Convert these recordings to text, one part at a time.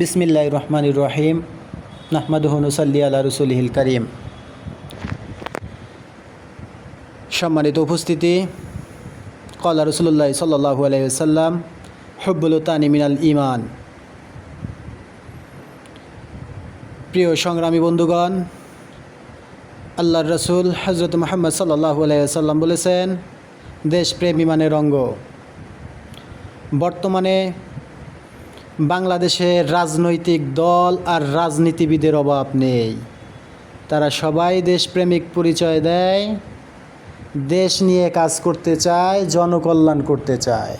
বিসমিল্লাহ রহমানুর রহিম। নাহমাদুহনুসাল্লি আল্লাহ রসুলহিল করিম। সম্মানিত উপস্থিতি কল্লা রসুল্লাহ সাল্লাহু আলাইসাল্লাম হব্বুল তানি মিনাল ইমান প্রিয় সংগ্রামী বন্ধুগণ, আল্লাহর রসুল হজরত মোহাম্মদ সাল্লাহু আলাইসাল্লাম বলেছেন, দেশপ্রেম ইমানের অঙ্গ। বর্তমানে বাংলাদেশের রাজনৈতিক দল আর রাজনীতিবিদের অভাব নেই। তারা সবাই দেশপ্রেমিক পরিচয় দেয়, দেশ নিয়ে কাজ করতে চায়, জনকল্যাণ করতে চায়।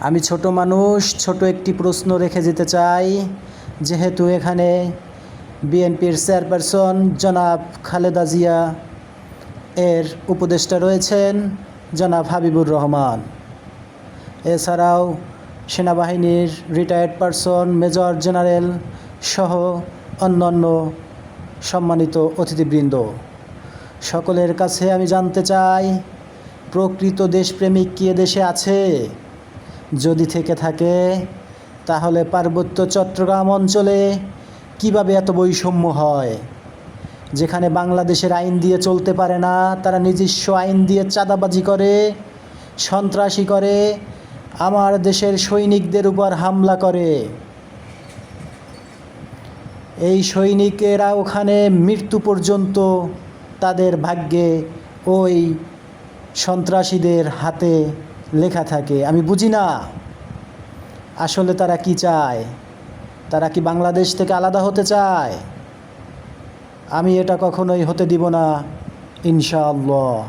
আমি ছোট মানুষ, ছোট একটি প্রশ্ন রেখে যেতে চাই, যেহেতু এখানে বিএনপির চেয়ারপারসন জনাব খালেদা জিয়া এর উপদেষ্টা রয়েছেন, জনাব হাবিবুর রহমান। এছাড়াও সেনাবাহিনীর রিটায়ার্ড পারসন মেজর জেনারেল সহ অন্যান্য সম্মানিত অতিথিবৃন্দ। সকলের কাছে আমি জানতে চাই, প্রকৃত দেশপ্রেমিক কি দেশে আছে? যদি থেকে থাকে, তাহলে পার্বত্য চট্টগ্রাম অঞ্চলে কীভাবে এত বৈষম্য হয়? যেখানে বাংলাদেশের আইন দিয়ে চলতে পারে না, তারা নিজস্ব আইন দিয়ে চাঁদাবাজি করে, সন্ত্রাসী করে আমার দেশের সৈনিকদের উপর হামলা করে। এই সৈনিকেরা ওখানে মৃত্যু পর্যন্ত তাদের ভাগ্যে ওই সন্ত্রাসীদের হাতে লেখা থাকে। আমি বুঝি না আসলে তারা কি চায়? তারা কি বাংলাদেশ থেকে আলাদা হতে চায়? আমি এটা কখনোই হতে দিব না, ইনশাআল্লাহ।